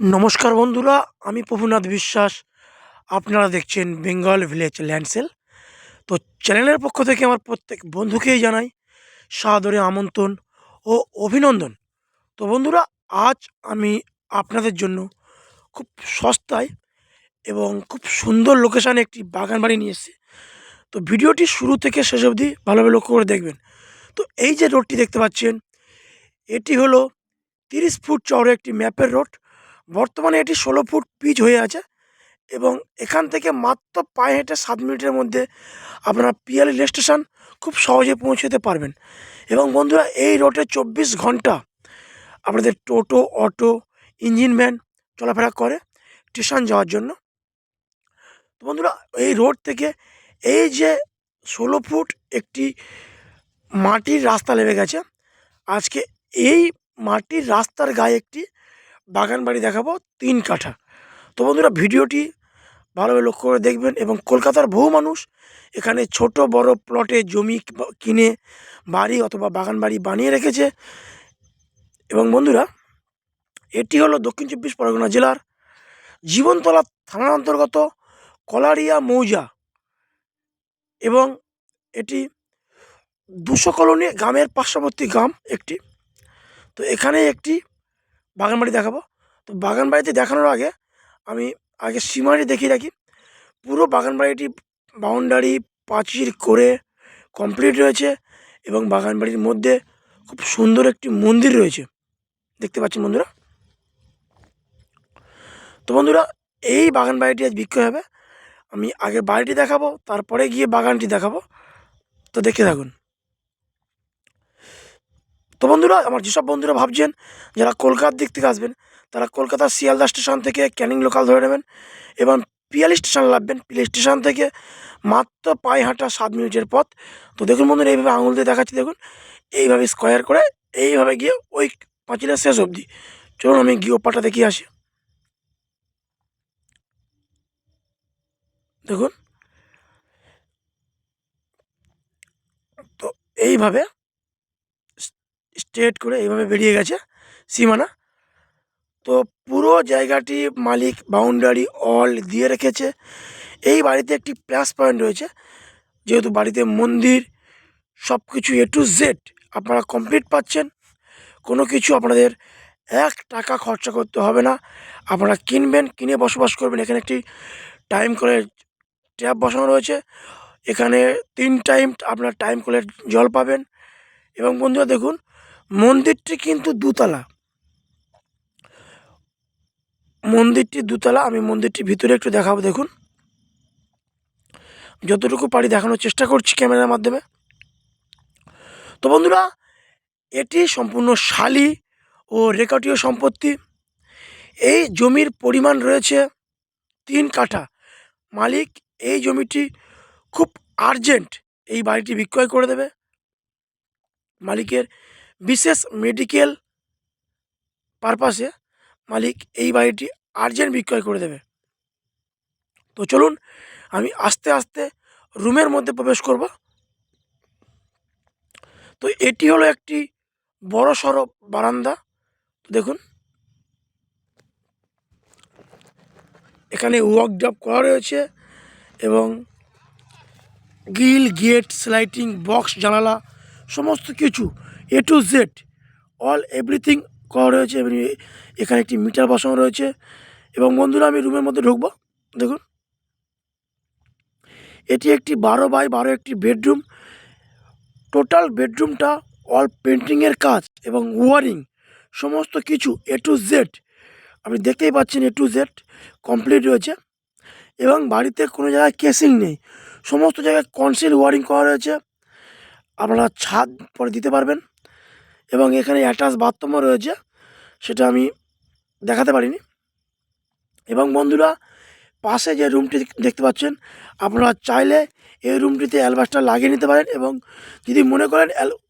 নমস্কার বন্ধুরা, আমি প্রভুনাথ বিশ্বাস। আপনারা দেখছেন বেঙ্গল ভিলেজ ল্যান্ডসেল। তো চ্যানেলের পক্ষ থেকে আমার প্রত্যেক বন্ধুকেই জানাই সাদরে আমন্ত্রণ ও অভিনন্দন। তো বন্ধুরা, আজ আমি আপনাদের জন্য খুব সস্তায় এবং খুব সুন্দর লোকেশানে একটি বাগান বাড়ি নিয়ে এসেছি। তো ভিডিওটি শুরু থেকে শেষ অবধি ভালোভাবে লক্ষ্য করে দেখবেন। তো এই যে রোডটি দেখতে পাচ্ছেন, এটি হলো তিরিশ ফুট চওড়া একটি ম্যাপের রোড। বর্তমানে এটি ষোলো ফুট পিচ হয়ে আছে এবং এখান থেকে মাত্র পায়ে হেঁটে সাত মিনিটের মধ্যে আপনারা পিয়ালি রেল স্টেশন খুব সহজে পৌঁছতে পারবেন। এবং বন্ধুরা, এই রোডে চব্বিশ ঘণ্টা আপনাদের টোটো, অটো, ইঞ্জিন ভ্যান চলাফেরা করে স্টেশন যাওয়ার জন্য। তো বন্ধুরা, এই রোড থেকে এই যে ষোলো ফুট একটি মাটির রাস্তা নেমে গেছে, আজকে এই মাটির রাস্তার গায়ে একটি বাগান বাড়ি দেখাবো তিন কাঠা। তো বন্ধুরা, ভিডিওটি ভালোভাবে লক্ষ্য করে দেখবেন এবং কলকাতার বহু মানুষ এখানে ছোট, বড় প্লটে জমি কিনে বাড়ি অথবা বাগান বাড়ি বানিয়ে রেখেছে। এবং বন্ধুরা, এটি হলো দক্ষিণ চব্বিশ পরগনা জেলার জীবনতলা থানার অন্তর্গত কলারিয়া মৌজা এবং এটি দুশো কলোনি গ্রামের পার্শ্ববর্তী গ্রাম একটি। তো এখানে একটি বাগান বাড়ি দেখাবো। তো বাগান বাড়িতে দেখানোর আগে আমি আগে সীমাটি দেখিয়ে রাখি। পুরো বাগান বাড়িটি বাউন্ডারি পাঁচির করে কমপ্লিট রয়েছে এবং বাগান বাড়ির মধ্যে খুব সুন্দর একটি মন্দির রয়েছে। দেখতে পাচ্ছেন বন্ধুরা? তো বন্ধুরা, এই বাগান বাড়িটি আজ বিক্রয় হবে। আমি আগে বাড়িটি দেখাবো, তারপরে গিয়ে বাগানটি দেখাবো। তো দেখে থাকুন। তো বন্ধুরা, আমার যেসব বন্ধুরা ভাবছেন যারা কলকাতার দিক থেকে আসবেন, তারা কলকাতার শিয়ালদা স্টেশন থেকে ক্যানিং লোকাল ধরে নেবেন এবং পিয়ালি স্টেশন লাভবেন পিয়ালি স্টেশন থেকে মাত্র পায়ে হাঁটা সাত মিনিটের পথ। তো দেখুন বন্ধুরা, এইভাবে আঙুল দিয়ে দেখাচ্ছি, দেখুন। এইভাবে স্কোয়ার করে এইভাবে গিয়ে ওই পাঁচিলের শেষ অবধি। চলুন, আমি গিয়ে পাটা দেখিয়ে আসি। দেখুন। তো এইভাবে স্ট্রেট করে এইভাবে বেরিয়ে গেছে সীমানা। তো পুরো জায়গাটি মালিক বাউন্ডারি অল দিয়ে রেখেছে। এই বাড়িতে একটি প্লাস পয়েন্ট রয়েছে, যেহেতু বাড়িতে মন্দির সব কিছু এ টু জেড আপনারা কমপ্লিট পাচ্ছেন। কোনো কিছু আপনাদের এক টাকা খরচা করতে হবে না। আপনারা কিনবেন, কিনে বসবাস করবেন। এখানে একটি টাইম করে ট্যাপ বসানো রয়েছে। এখানে তিন টাইম আপনার টাইম কলের জল পাবেন। এবং বন্ধুরা দেখুন মন্দিরটি কিন্তু দুতলা। মন্দিরটি দুতলা, আমি মন্দিরটির ভিতরে একটু দেখাবো, দেখুন। যতটুকু পারি দেখানোর চেষ্টা করছি ক্যামেরার মাধ্যমে। তো বন্ধুরা, এটি সম্পূর্ণ শালি ও রেকর্ডীয় সম্পত্তি। এই জমির পরিমাণ রয়েছে তিন কাঠা। মালিক এই জমিটি খুব আর্জেন্ট এই বাড়িটি বিক্রয় করে দেবে। মালিকের বিশেষ মেডিকেল পারপাসে মালিক এই বাড়িটি আর্জেন্ট বিক্রয় করে দেবে। তো চলুন, আমি আস্তে আস্তে রুমের মধ্যে প্রবেশ করব। তো এটি হলো একটি বড় সড়ো বারান্দা। দেখুন। এখানে ওয়ার্ক ড্রপ করা রয়েছে এবং গ্রিল গেট স্লাইটিং বক্স জানালা সমস্ত কিছু A to Z all everything করা রয়েছে। এখানে একটি মিটার বসানো রয়েছে। এবং বন্ধুরা, আমি রুমের মধ্যে ঢুকবো। দেখুন। এটি একটি বারো বাই বারো একটি বেডরুম। টোটাল বেডরুমটা অল পেন্টিংয়ের কাজ এবং ওয়ারিং সমস্ত কিছু এ টু জেড আপনি দেখতেই পাচ্ছেন এ টু জেড কমপ্লিট রয়েছে। এবং বাড়িতে কোনো জায়গায় কেসিং নেই। সমস্ত জায়গায় কনসিল ওয়ারিং করা রয়েছে। আপনারা ছাদ পরে দিতে পারবেন এবং এখানে অ্যাটাচ বাথরুমও রয়েছে, সেটা আমি দেখাতে পারিনি। এবং বন্ধুরা, পাশে যে রুমটি দেখতে পাচ্ছেন, আপনারা চাইলে এই রুমটিতে অ্যালবাসটা লাগিয়ে নিতে পারেন এবং যদি মনে করেন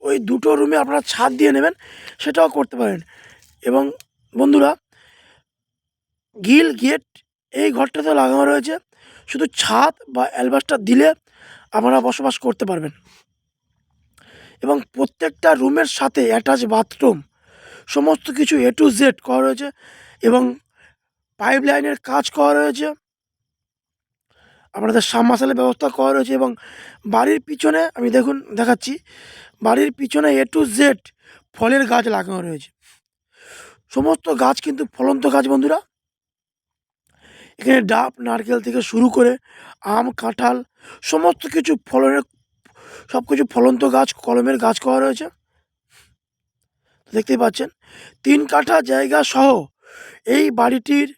ওই দুটো রুমে আপনারা ছাদ দিয়ে নেবেন, সেটাও করতে পারেন। এবং বন্ধুরা গিল গেট এই ঘরটাতে লাগানো রয়েছে, শুধু ছাদ বা অ্যালবাসটা দিলে আপনারা বসবাস করতে পারবেন। এবং প্রত্যেকটা রুমের সাথে অ্যাটাচ বাথরুম, সমস্ত কিছু এ টু জেড করা রয়েছে এবং পাইপ লাইনের কাজ করা রয়েছে। আপনাদের সাবমার্শালের ব্যবস্থা করা রয়েছে এবং বাড়ির পিছনে, আমি দেখুন, দেখাচ্ছি, বাড়ির পিছনে এ টু জেড ফলের গাছ লাগানো রয়েছে। সমস্ত গাছ কিন্তু ফলন্ত গাছ, বন্ধুরা। এখানে ডাব, নারকেল থেকে শুরু করে আম, কাঁঠাল, সমস্ত কিছু ফলনের সব কিছু ফলন্ত গাছ, কলমের গাছ করা রয়েছে। দেখতেই পাচ্ছেন, তিন কাঠা জায়গা সহ এই বাড়িটির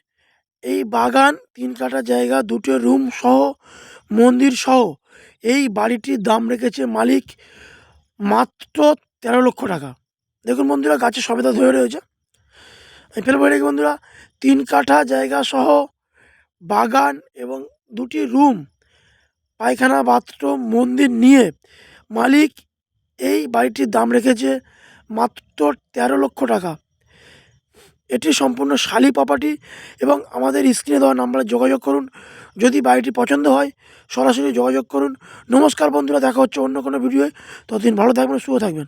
এই বাগান, তিন কাঠা জায়গা, দুটো রুম সহ, মন্দির সহ এই বাড়িটির দাম রেখেছে মালিক মাত্র তেরো লক্ষ টাকা। দেখুন বন্ধুরা গাছের সবেদা ধরে রয়েছে। আমি ফেলব রেখে বন্ধুরা, তিন কাঠা জায়গা সহ বাগান এবং দুটি রুম পায়খানা, বাথরুম, মন্দির নিয়ে মালিক এই বাড়িটির দাম রেখেছে মাত্র তেরো লক্ষ টাকা। এটি সম্পূর্ণ শালি প্রপার্টি এবং আমাদের স্ক্রিনে দেওয়া নাম্বারে যোগাযোগ করুন। যদি বাড়িটি পছন্দ হয়, সরাসরি যোগাযোগ করুন। নমস্কার বন্ধুরা, দেখা হচ্ছে অন্য কোনো ভিডিওয়ে ততদিন ভালো থাকবেন, সুস্থ থাকবেন।